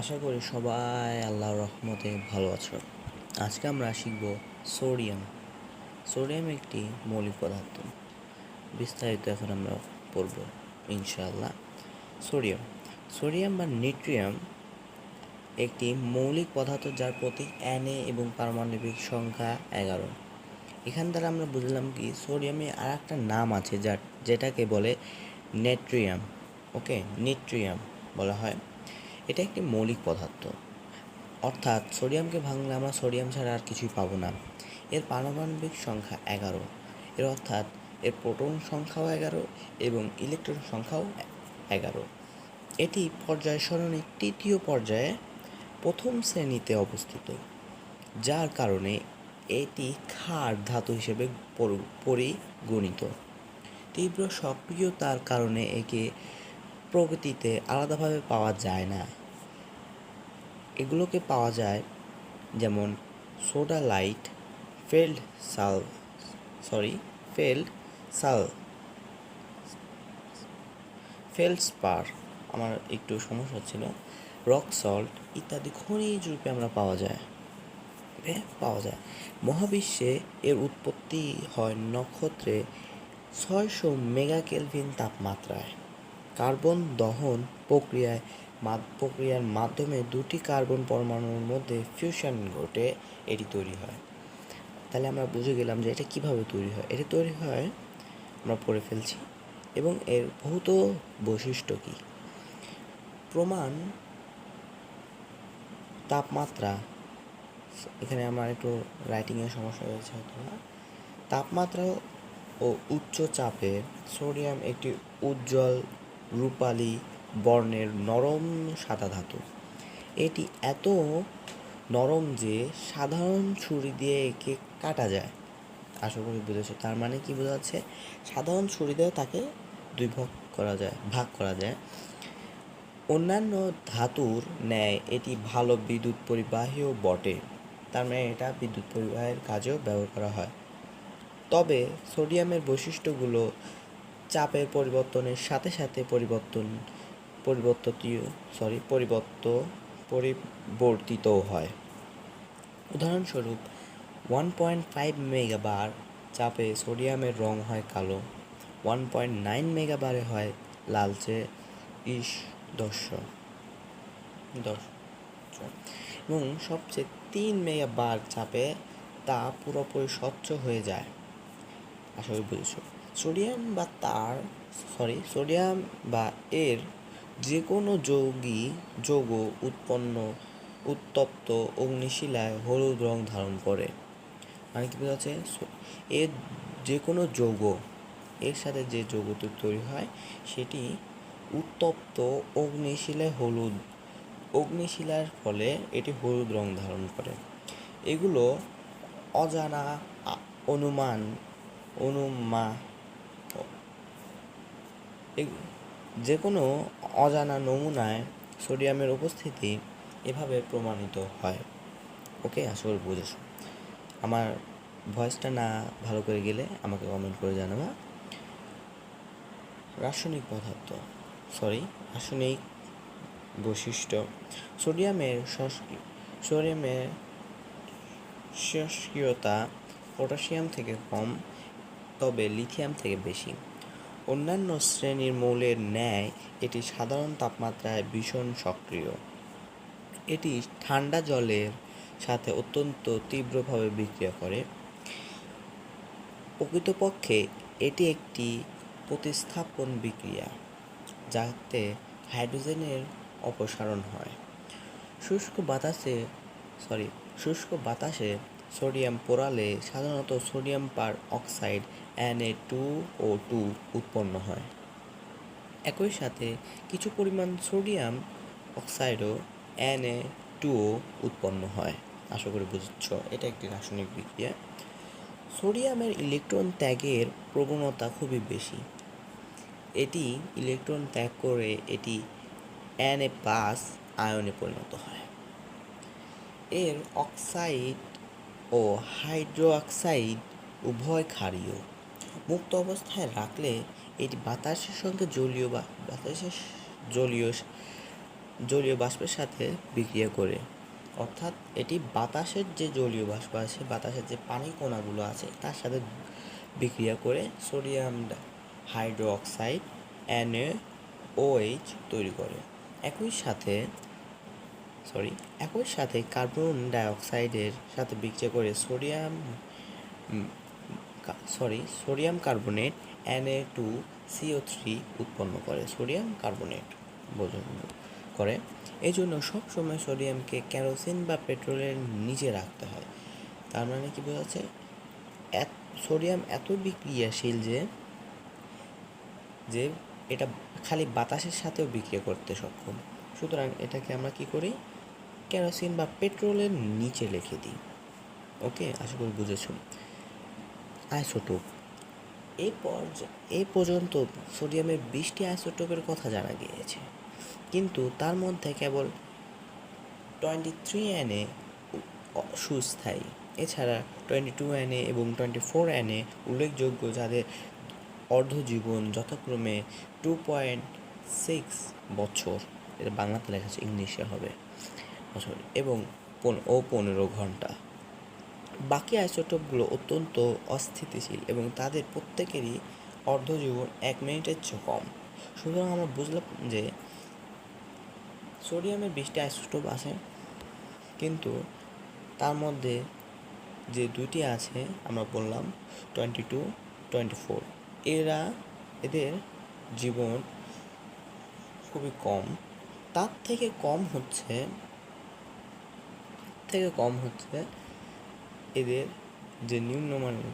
আশা করি সবাই আল্লাহর রহমতে ভালো আছো। আজকে আমরা শিখব সোডিয়াম। সোডিয়াম একটি মৌলিক পদার্থ। বিস্তারিত এখন আমরা পড়ব, ইনশাআল্লাহ। সোডিয়াম। সোডিয়াম বা নিউট্রিয়াম একটি মৌলিক পদার্থ যার প্রতীক এনএ এবং পারমাণবিক সংখ্যা এগারো। এখান দ্বারা আমরা বুঝলাম কি, সোডিয়ামে আর একটা নাম আছে যার, যেটাকে বলে নেট্রিয়াম। ওকে? নিট্রিয়াম বলা হয়। এটা একটি মৌলিক পদার্থ। অর্থাৎ সোডিয়ামকে ভাঙলে আমরা সোডিয়াম ছাড়া আর কিছুই পাবো না। এর পারমাণবিক সংখ্যা এগারো। এর অর্থাৎ এর প্রোটন সংখ্যাও এগারো এবং ইলেকট্রন সংখ্যাও এগারো। এটি পর্যায় সরণির তৃতীয় পর্যায়ে প্রথম শ্রেণীতে অবস্থিত, যার কারণে এটি ক্ষার ধাতু হিসেবে পরি- পরিগণিত। তীব্র সক্রিয়তার কারণে একে প্রকৃতিতে আলাদাভাবে পাওয়া যায় না। এগুলোকে পাওয়া যায় যেমন সোডা লাইট, ফেল্ড সাল, সরি, ফেল্ড সাল, ফেল্ড স্পার, আমার একটু সমস্যা ছিল, রক সল্ট ইত্যাদি খনিজ রূপে আমরা পাওয়া যায়। পাওয়া যায়। মহাবিশ্বে এর উৎপত্তি হয় নক্ষত্রে ছয়শো মেগা কেলভিন তাপমাত্রায়। কার্বন দহন প্রক্রিয়ায় প্রক্রিয়ার মাধ্যমে দুটি কার্বন পরমাণুর মধ্যে ফিউশন ঘটে, এটি তৈরি হয়। তাহলে আমরা বুঝে গেলাম যে এটা কীভাবে তৈরি হয়। এটি তৈরি হয়, আমরা পড়ে ফেলছি, এবং এর ভৌত বৈশিষ্ট্য কী? প্রমাণ তাপমাত্রা, এখানে আমার একটু রাইটিংয়ের সমস্যা হয়েছে হয়তো না তাপমাত্রা ও উচ্চ চাপে সোডিয়াম একটি উজ্জ্বল রূপালী বর্ণের নরম সাদা ধাতু। এটি এত নরম যে সাধারণ ছুরি দিয়ে একে কাটা যায়। আশা করি বুঝেছ। তার মানে কি বোঝা যাচ্ছে সাধারণ ছুরি দিয়ে তাকে দুই ভাগ করা যায়, ভাগ করা যায়। অন্যান্য ধাতুর ন্যায় এটি ভালো বিদ্যুৎ পরিবাহীও বটে। তার মানে এটা বিদ্যুৎ পরিবাহের কাজেও ব্যবহার করা হয়। তবে সোডিয়ামের বৈশিষ্ট্যগুলো চাপের পরিবর্তনের সাথে সাথে পরিবর্তন পরিবর্তিত সরি পরিবর্ত, পরিবর্তিতও হয়। উদাহরণস্বরূপ ওয়ান পয়েন্ট ফাইভ মেগাবার চাপে সোডিয়ামের রং হয় কালো ওয়ান পয়েন্ট নাইন মেগাবারে হয় লালচে, ইস দশ দশ এবং সবচেয়ে তিন মেগাবার চাপে তা পুরোপুরি স্বচ্ছ হয়ে যায়। আশা করি বুঝেছ। সোডিয়াম বা তার সরি সোডিয়াম বা এর যে কোনো যৌগী যৌগ উৎপন্ন, উত্তপ্ত অগ্নিশিলায় হলুদ রং ধারণ করে। মানে কি বোঝা যাচ্ছে এর যে কোনো যৌগ, এর সাথে যে যৌগ তৈরি হয়, সেটি উত্তপ্ত অগ্নিশিলায় হলুদ, অগ্নিশিলার ফলে এটি হলুদ রং ধারণ করে। এগুলো অজানা অনুমান, অনুমা যে কোনো অজানা নমুনায় সোডিয়ামের উপস্থিতি এভাবে প্রমাণিত হয়। ওকে, আসলে বুঝেছ। আমার ভয়েসটা না ভালো করে গেলে আমাকে কমেন্ট করে জানাবা। রাসায়নিক পদার্থ সরি রাসায়নিক বৈশিষ্ট্য। সোডিয়ামের সোডিয়ামের সক্রিয়তা পটাশিয়াম থেকে কম, তবে লিথিয়াম থেকে বেশি। অন্যান্য শ্রেণির মৌলের ন্যায় এটি সাধারণ তাপমাত্রায় ভীষণ সক্রিয়। এটি ঠান্ডা জলের সাথে অত্যন্ত তীব্রভাবে বিক্রিয়া করে। প্রকৃতপক্ষে এটি একটি প্রতিস্থাপন বিক্রিয়া, যাতে হাইড্রোজেনের অপসারণ হয়। শুষ্ক বাতাসে, সরি, শুষ্ক বাতাসে সোডিয়াম পোড়ালে সাধারণত sodium peroxide N A two O two উৎপন্ন হয়। একই সাথে কিছু পরিমাণ সোডিয়াম অক্সাইডও এনএ টুও উৎপন্ন হয়। আশা করি বুঝছ, এটা একটি রাসায়নিক বিক্রিয়া। সোডিয়ামের ইলেকট্রন ত্যাগের প্রবণতা খুবই বেশি। এটি ইলেকট্রন ত্যাগ করে এটি এনএ প্লাস আয়নে পরিণত হয়। এর অক্সাইড ও হাইড্রো অক্সাইড উভয় ক্ষারীয়। মুক্ত অবস্থায় রাখলে এটি বাতাসের সঙ্গে জলীয় বা বাতাসের জলীয় জলীয় বাষ্পের সাথে বিক্রিয়া করে। অর্থাৎ এটি বাতাসের যে জলীয় বাষ্প আছে, বাতাসের যে পানি কণাগুলো আছে, তার সাথে বিক্রিয়া করে সোডিয়াম হাইড্রোক্সাইড NaOH তৈরি করে। একই সাথে সরি একই সাথে কার্বন ডাইঅক্সাইডের সাথে বিক্রিয়া করে sodium sorry sodium carbonate, Na two C O three উৎপন্ন করে, সোডিয়াম কার্বনেট বোঝন করে। এই জন্য সবসময় সোডিয়ামকে কেরোসিন বা পেট্রোলের নিচে রাখতে হয়। তার মানে কি বোঝাচ্ছে? সোডিয়াম এত বিক্রিয়াশীল যে যে এটা খালি বাতাসের সাথেও বিক্রিয়া করতে সক্ষম। সুতরাং এটাকে আমরা কি করি? কেরোসিন বা পেট্রোলের নিচে লিখে দিই। ওকে? আশা করি বুঝেছ। আইসোটোপ। এই এই পর্যন্ত সোডিয়ামের বিশটি আইসোটোপের কথা জানা গিয়েছে। কিন্তু তার মধ্যে কেবল টোয়েন্টি থ্রি এনে সুস্থায়ী। এছাড়া টোয়েন্টি টু এনে এবং টোয়েন্টি ফোর এনে উল্লেখযোগ্য যাদের অর্ধজীবন যথাক্রমে টু পয়েন্ট সিক্স বছর। এটা বাংলাতে লেখা আছে, ইংলিশে হবে। বছর এবং ও পনেরো ঘণ্টা। বাকি আইসোটোপগুলো অত্যন্ত অস্থিতিশীল এবং তাদের প্রত্যেকেরই অর্ধজীবন এক মিনিটের চেয়ে কম। সুতরাং আমরা বুঝলাম যে সোডিয়ামের বিশটি আইসোটোপ আছে, কিন্তু তার মধ্যে যে দুইটি আছে আমরা বললাম টোয়েন্টি টু, টোয়েন্টি ফোর। এরা এদের জীবন খুবই কম। তার থেকে কম হচ্ছে থেকে কম হচ্ছে এদের যে নিম্নমানের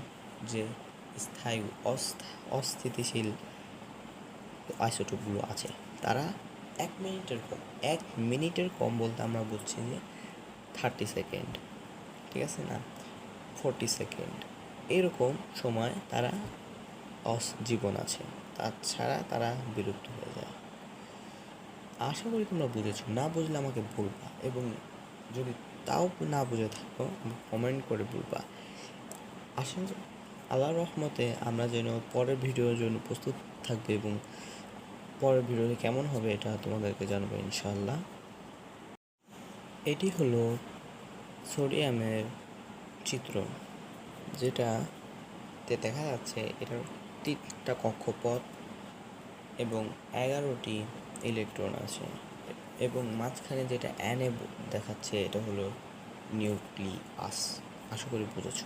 যে স্থায়ী অস্থ- অস্থিতিশীল আইসোটোপগুলো আছে, তারা এক মিনিটের কম, এক মিনিটের কম বলতে আমরা বুঝছি যে থার্টি সেকেন্ড, ঠিক আছে না? ফোরটি সেকেন্ড, এরকম সময় তারা অস জীবন আছে, তাছাড়া তারা বিলুপ্ত হয়ে যায়। আশা করি তোমরা বুঝেছ, না বুঝলে আমাকে বলবা এবং যদি তাও না বুঝে থাকো কমেন্ট করে বলবা। আশা আল্লাহর রহমতে আমরা যেন পরের ভিডিওর জন্য প্রস্তুত থাকবে এবং পরের ভিডিওতে কেমন হবে এটা তোমাদেরকে জানাব ইনশাল্লাহ এটি হলো সোডিয়ামের চিত্র যেটাতে দেখা যাচ্ছে এটার তিনটা কক্ষপথ এবং এগারোটি ইলেকট্রন আছে। এবং মাঝখানে যেটা অ্যানে দেখাচ্ছে এটা হলো নিউক্লিয়াস আশা করি বুঝেছ।